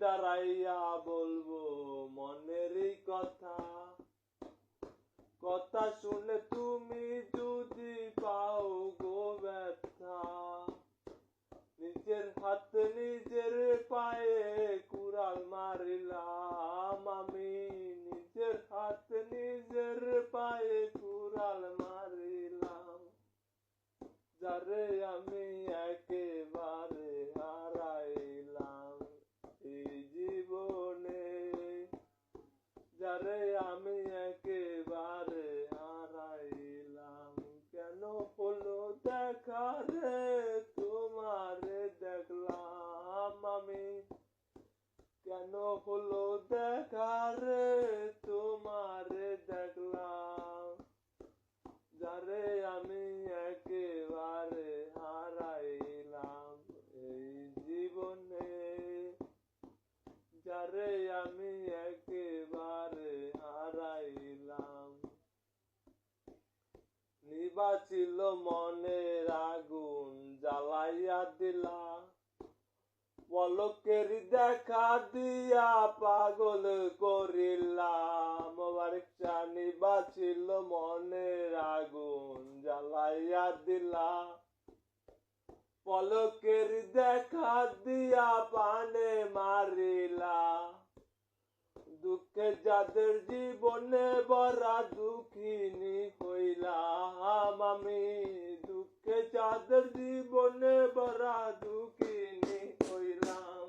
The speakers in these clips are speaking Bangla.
দাঁড়াইয়া বলব মনেরই কথা। কথা শুনে তুমি যদি পাও গো ব্যথা নিজের হাতে নিজের কেন হলো দেখা রে? তোমারে দেখলাম। যারে আমি একেবারে হারাইলাম এই জীবনে। যারে আমি একেবারে হারাইলাম। নিবাচিল মনের আগুন জ্বালাইয়া দিলা পলকের দেখা দিয়া পাগল করিলাম। বারিকটা নিবাচিল মনের আগুন, জ্বালাইয়া দিলা পলকের দেখা দিয়া পানে মারিলা দুঃখে যাদের জীবনে বড়া দুঃখিনী হইলাম আমি। দুঃখে যাদের জীবনে বড়া দুঃখিনী হইলাম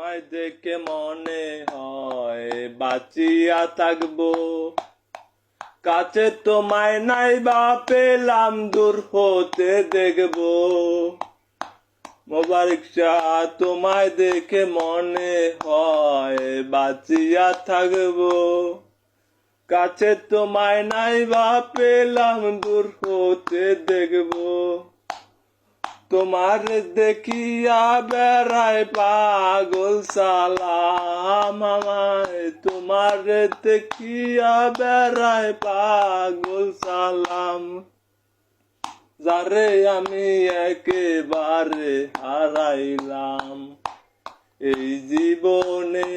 তোমায় দেখে মনে হয় বাঁচিয়া থাকব। কাছে তোমায় নাই বা পেলাম, দূর হতে দেখব। মোবারক তোমায় দেখে মনে হয় বাঁচিয়া থাকব। কাছে তোমায় নাই বা পেলাম, দূর হতে দেখব। তোমার দেখিয়া বেড়ায় পাগল সালাম আমায়। তোমার দেখিয়া বেড়ায় পাগল সালাম। যারে আমি একেবারে হারাইলাম এই জীবনে।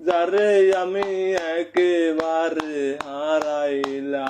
যারে আমি একেবারে হারাইলাম।